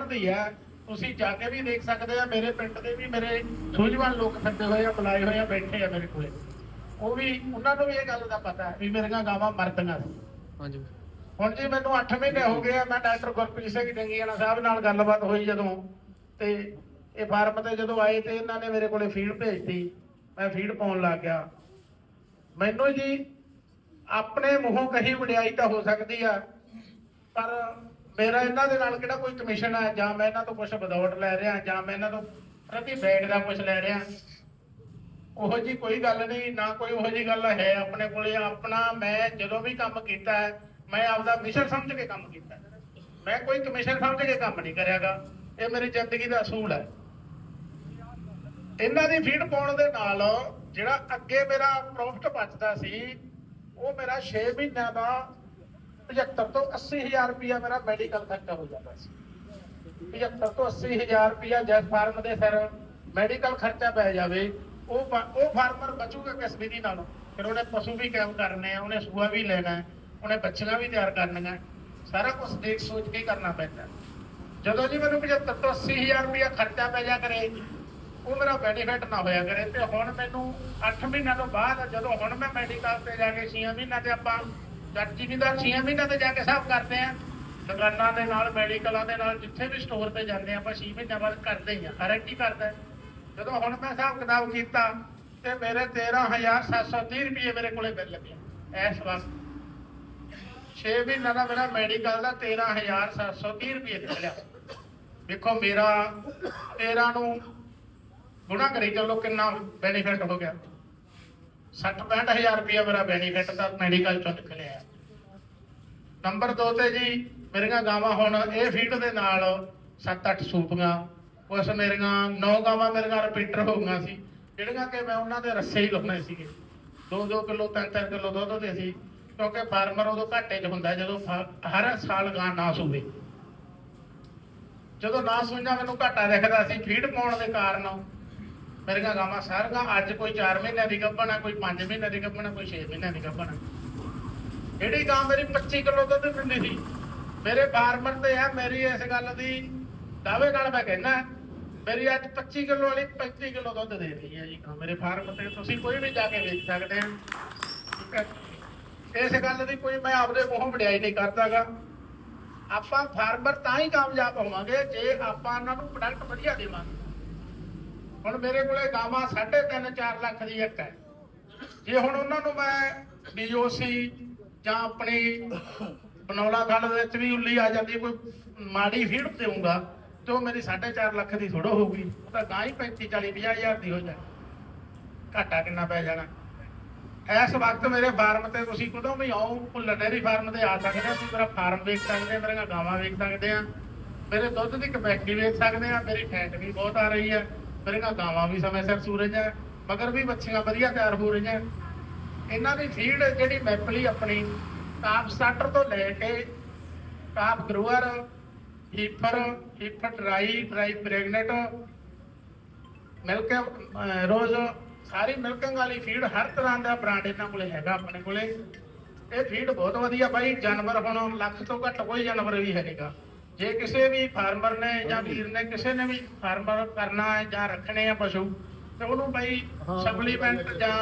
ਦੀ ਹੈ। ਤੁਸੀਂ ਜਾ ਕੇ ਵੀ ਦੇਖ ਸਕਦੇ ਆ ਮੇਰੇ ਪਿੰਡ ਦੇ ਵੀ ਮੇਰੇ ਸੂਝਵਾਨ ਲੋਕ ਫਿਰਦੇ ਹੋਏ ਆ ਬੁਲਾਏ ਹੋਏ ਆ ਬੈਠੇ ਆ ਮੇਰੇ ਕੋਲੇ। ਉਹ ਵੀ ਉਹਨਾਂ ਨੂੰ ਵੀ ਇਹ ਗੱਲ ਦਾ ਪਤਾ ਹੈ ਵੀ ਮੇਰੀਆਂ ਗਾਵਾਂ ਮਰਦੀਆਂ ਸੀ ਹਾਂਜੀ। ਹੁਣ ਜੀ ਮੈਨੂੰ 8 ਮਹੀਨੇ ਹੋ ਗਏ ਆ ਮੈਂ ਡਾਕਟਰ ਗੁਰਪ੍ਰੀਤ ਸਿੰਘ ਜੰਗੀਆਣਾ ਸਾਹਿਬ ਨਾਲ ਗੱਲਬਾਤ ਹੋਈ ਜਦੋਂ। ਤੇ ਇਹ ਫਾਰਮ ਤੇ ਜਦੋਂ ਆਏ ਤੇ ਇਹਨਾਂ ਨੇ ਮੇਰੇ ਕੋਲੇ ਫੀਡ ਭੇਜਤੀ। ਮੈਂ ਫੀਡ ਪਾਉਣ ਲੱਗ ਗਿਆ। ਮੈਨੂੰ ਜੀ ਆਪਣੇ ਮੂੰਹੋਂ ਕਹੀ ਵਡਿਆਈ ਤਾਂ ਹੋ ਸਕਦੀ ਆ ਪਰ ਮੇਰਾ ਇਹਨਾਂ ਦੇ ਨਾਲ ਕਿਹੜਾ ਕੋਈ ਕਮਿਸ਼ਨ ਹੈ ਜਾਂ ਮੈਂ ਇਹਨਾਂ ਤੋਂ ਕੁਝ ਵਿਦਆਊਟ ਲੈ ਰਿਹਾ, ਜਾਂ ਮੈਂ ਇਹਨਾਂ ਤੋਂ ਪ੍ਰਤੀ ਬੈਗ ਦਾ ਕੁਝ ਲੈ ਰਿਹਾ? ਉਹੋ ਜੀ ਕੋਈ ਗੱਲ ਨਹੀਂ, ਨਾ ਕੋਈ ਉਹੋ ਜੀ ਗੱਲ ਹੈ ਆਪਣੇ ਕੋਲੇ। ਆਪਣਾ ਮੈਂ ਜਦੋਂ ਵੀ ਕੰਮ ਕੀਤਾ ਹੈ ਮੈਂ ਆਪਦਾ ਮਿਸ਼ਨ ਸਮਝ ਕੇ ਕੰਮ ਕੀਤਾ। ਮੈਂ ਕੋਈ ਕਮਿਸ਼ਨ ਸਮਝ ਕੇ ਕੰਮ ਨਹੀਂ ਕਰਿਆਗਾ। ਇਹ ਮੇਰੀ ਜ਼ਿੰਦਗੀ ਦਾ ਅਸੂਲ ਹੈ। ਇਹਨਾਂ ਦੀ ਫੀਡ ਪਾਉਣ ਦੇ ਨਾਲ ਜਿਹੜਾ ਅੱਗੇ ਮੇਰਾ ਪ੍ਰੋਫਿਟ ਬਚਦਾ ਸੀ, ਉਹ ਮੇਰਾ 6 ਮਹੀਨਿਆਂ ਦਾ 75 ਤੋਂ 80 ਰੁਪਇਆ ਮੇਰਾ ਮੈਡੀਕਲ ਖਰਚਾ ਹੋ ਜਾਂਦਾ ਸੀ। 75 ਤੋਂ 80 ਰੁਪਇਆ ਜੈਸ ਫਾਰਮ ਦੇ ਸਿਰ ਮੈਡੀਕਲ ਖਰਚਾ ਪੈ ਜਾਵੇ, ਉਹ ਉਹ ਫਾਰਮਰ ਬਚੂਗਾ ਕਿਸ ਵਿਧੀ ਨਾਲ? ਫਿਰ ਉਹਨੇ ਪਸ਼ੂ ਵੀ ਕਾਇਮ ਕਰਨੇ ਆ, ਉਹਨੇ ਸੂਆ ਵੀ ਲੈਣਾ ਉਹਨੇ ਬੱਚੀਆਂ ਵੀ ਤਿਆਰ ਕਰਨੀਆਂ ਸਾਰਾ ਕੁਝ ਦੇਖ ਸੋਚ ਕੇ ਕਰਨਾ ਪੈਂਦਾ ਜਦੋਂ ਜੀ ਮੈਨੂੰ 75 ਤੋਂ 80 ਹਜ਼ਾਰ ਰੁਪਇਆ ਖਰਚਾ ਪੈ ਜਾ ਕਰੇ, ਉਹ ਮੇਰਾ ਬੈਨੀਫਿਟ ਨਾ ਹੋਇਆ ਕਰੇ, ਤੇ ਹੁਣ ਮੈਨੂੰ 8 ਮਹੀਨਿਆਂ ਤੋਂ ਬਾਅਦ ਜਦੋਂ ਹੁਣ ਮੈਂ ਮੈਡੀਕਲ ਤੇ ਜਾ ਕੇ 6 ਮਹੀਨਿਆਂ ਤੇ ਆਪਾਂ ਜੱਜੀ ਵੀ 6 ਮਹੀਨਿਆਂ ਤੇ ਜਾ ਕੇ ਹਿਸਾਬ ਕਰਦੇ ਆ। ਦੁਕਾਨਾਂ ਦੇ ਨਾਲ, ਮੈਡੀਕਲਾਂ ਦੇ ਨਾਲ, ਜਿੱਥੇ ਵੀ ਸਟੋਰ ਤੇ ਜਾਂਦੇ ਆਪਾਂ 6 ਮਹੀਨਿਆਂ ਬਾਅਦ ਕਰਦੇ ਹੀ ਆ। ਹਰ ਇੱਕ ਹੀ ਕਰਦਾ ਜਦੋਂ ਹੁਣ ਮੈਂ ਹਿਸਾਬ ਕਿਤਾਬ ਕੀਤਾ, ਤੇ ਮੇਰੇ 13730 ਰੁਪਏ ਮੇਰੇ ਕੋਲੇ ਬਿੱਲ ਪਿਆ ਇਸ ਵਕਤ 6 ਮਹੀਨਿਆਂ ਦਾ ਮੇਰਾ ਮੈਡੀਕਲ ਦਾ 13730 ਰੁਪਏ ਨਿਕਲਿਆ ਦੇਖੋ ਮੇਰਾ 13 ਨੂੰ ਗੁਣਾ ਕਰੀ ਚੱਲੋ, ਕਿੰਨਾ ਬੈਨੀਫਿਟ ਹੋ ਗਿਆ। 65000 ਰੁਪਏ ਮੇਰਾ ਬੈਨੀਫਿਟ ਤਾਂ ਮੈਡੀਕਲ ਚੋਂ ਨਿਕਲਿਆ ਨੰਬਰ 2 ਤੇ ਜੀ, ਮੇਰੀਆਂ ਗਾਵਾਂ ਹੁਣ ਇਹ ਫੀਡ ਦੇ ਨਾਲ 7-8 ਸੂਪੀਆਂ, ਉਸ ਮੇਰੀਆਂ 9 ਗਾਵਾਂ ਮੇਰੀਆਂ ਰਿਪੀਟਰ ਹੋ ਗਈਆਂ ਸੀ, ਜਿਹੜੀਆਂ ਕਿ ਮੈਂ ਉਹਨਾਂ ਦੇ ਰੱਸੇ ਹੀ ਲਾਉਣੇ ਸੀਗੇ। 2-2 ਕਿਲੋ 3-3 ਕਿਲੋ ਦੁੱਧ ਦੇ ਸੀ, ਕਿਉਂਕਿ ਫਾਰਮਰ ਉਦੋਂ ਘਾਟੇ 'ਚ ਹੁੰਦਾ ਜਦੋਂ ਹਰ ਸਾਲ ਗਾਂ ਨਾ ਸੂਵੇ। ਜਦੋਂ ਨਾ ਸੁਣਿਆ ਮੈਨੂੰ ਘਾਟਾ ਦਿਖਦਾ ਸੀ ਫੀਡ ਪਾਉਣ ਦੇ ਕਾਰਨ ਮੇਰੀਆਂ ਗਾਵਾਂ ਸਾਰੀਆਂ ਅੱਜ ਕੋਈ 4 ਮਹੀਨਿਆਂ ਦੀ ਗੱਭਣ ਕੋਈ 5 ਮਹੀਨਿਆਂ ਦੀ ਗੱਭਣ ਕੋਈ 6 ਮਹੀਨਿਆਂ ਦੀ ਗੱਭਣ ਹੈ ਜਿਹੜੀ ਗਾਂ ਮੇਰੀ 25 ਕਿਲੋ ਦੁੱਧ ਦਿੰਦੀ ਸੀ, ਮੇਰੇ ਫਾਰਮਰ ਤੇ ਆ, ਮੇਰੀ ਇਸ ਗੱਲ ਦੀ ਦਾਅਵੇ ਨਾਲ ਮੈਂ ਕਹਿੰਦਾ ਮੇਰੀ ਅੱਜ 25 ਕਿਲੋ ਵਾਲੀ 35 ਕਿਲੋ ਦੁੱਧ ਦੇ ਰਹੀ ਹੈ ਜੀ ਗਾਂ। ਮੇਰੇ ਫਾਰਮ ਤੇ ਤੁਸੀਂ ਕੋਈ ਵੀ ਜਾ ਕੇ ਵੇਚ ਸਕਦੇ ਹੋ। ਇਸ ਗੱਲ ਦੀ ਕੋਈ ਮੈਂ ਆਪਦੇ ਮੂੰਹੋਂ ਵਡਿਆਈ ਨਹੀਂ ਕਰਦਾਗਾ। ਆਪਾਂ ਫਾਰਮਰ ਤਾਂ ਹੀ ਕਾਮਯਾਬ ਹੋਵਾਂਗੇ ਜੇ ਆਪਾਂ ਉਹਨਾਂ ਨੂੰ ਪ੍ਰੋਡਕਟ ਵਧੀਆ ਦੇਵਾਂਗੇ। ਹੁਣ ਮੇਰੇ ਕੋਲੇ ਗਾਵਾਂ 3.5 4 ਲੱਖ ਦੀ ਇੱਕ ਹੈ। ਜੇ ਹੁਣ ਉਹਨਾਂ ਨੂੰ ਮੈਂ ਡੀਓਸੀ ਜਾਂ ਆਪਣੀ ਬਨੌਲਾ ਖੰਡ ਦੇ ਵਿੱਚ ਵੀ ਉੱਲੀ ਆ ਜਾਂਦੀ, ਕੋਈ ਮਾੜੀ ਫੀਡ ਦੇਊਂਗਾ, ਤੇ ਉਹ ਮੇਰੀ 4.5 ਲੱਖ ਦੀ ਥੋੜੋ ਹੋਊਗੀ। ਉਹ ਤਾਂ ਗਾਂ ਹੀ 35 40 50 ਹਜ਼ਾਰ ਦੀ ਹੋ ਜਾਣੀ। ਘਾਟਾ ਕਿੰਨਾ ਪੈ ਜਾਣਾ। ਇਸ ਵਕਤ ਮੇਰੇ ਫਾਰਮ ਤੇ ਤੁਸੀਂ ਕਦੋਂ ਵੀ ਆਓ ਭੁੱਲਰ ਡੇਅਰੀ ਫਾਰਮ ਤੇ ਆ ਸਕਦੇ ਆ ਤੁਸੀਂ ਮੇਰਾ ਫਾਰਮ ਵੇਖ ਸਕਦੇ ਆ ਮੇਰੀਆਂ ਗਾਵਾਂ ਵੇਖ ਸਕਦੇ ਆ ਮੇਰੇ ਦੁੱਧ ਦੀ ਕਪੈਸਿਟੀ ਵੇਖ ਸਕਦੇ ਆ ਮੇਰੀ ਫੈਟ ਵੀ ਬਹੁਤ ਆ ਰਹੀ ਹੈ ਮੇਰੀਆਂ ਗਾਵਾਂ ਵੀ ਸਮੇਂ ਸਿਰ ਸੂਰਜ ਹੈ, ਮਗਰ ਵੀ ਬੱਚੀਆਂ ਵਧੀਆ ਤਿਆਰ ਹੋ ਰਹੀਆਂ। ਇਹਨਾਂ ਦੀ ਫੀਡ ਜਿਹੜੀ ਮੈਪਲੀ ਆਪਣੀ ਕਾਪ ਸਟਾਰਟਰ ਤੋਂ ਲੈ ਕੇ calf grower heifer heifer dry dry pregnant milk ਰੋਜ਼ ਸਾਰੀ ਮਿਲਕਿੰਗ ਵਾਲੀ ਫੀਡ ਹਰ ਤਰ੍ਹਾਂ ਦਾ ਬ੍ਰਾਂਡ ਇਹਨਾਂ ਕੋਲੇ ਹੈਗਾ ਆਪਣੇ ਕੋਲੇ। ਇਹ ਫੀਡ ਬਹੁਤ ਵਧੀਆ ਬਾਈ, ਜਾਨਵਰ ਹੁਣ ਲੱਖ ਤੋਂ ਘੱਟ ਕੋਈ ਜਾਨਵਰ ਵੀ ਹੈ ਨਹੀਂਗਾ ਜੇ ਕਿਸੇ ਵੀ ਫਾਰਮਰ ਨੇ ਜਾਂ ਵੀਰ ਨੇ ਕਿਸੇ ਨੇ ਵੀ ਫਾਰਮਰ ਕਰਨਾ ਹੈ ਜਾਂ ਰੱਖਣੇ ਆ ਪਸ਼ੂ ਤੇ ਉਹਨੂੰ ਬਾਈ ਸਪਲੀਮੈਂਟ ਜਾਂ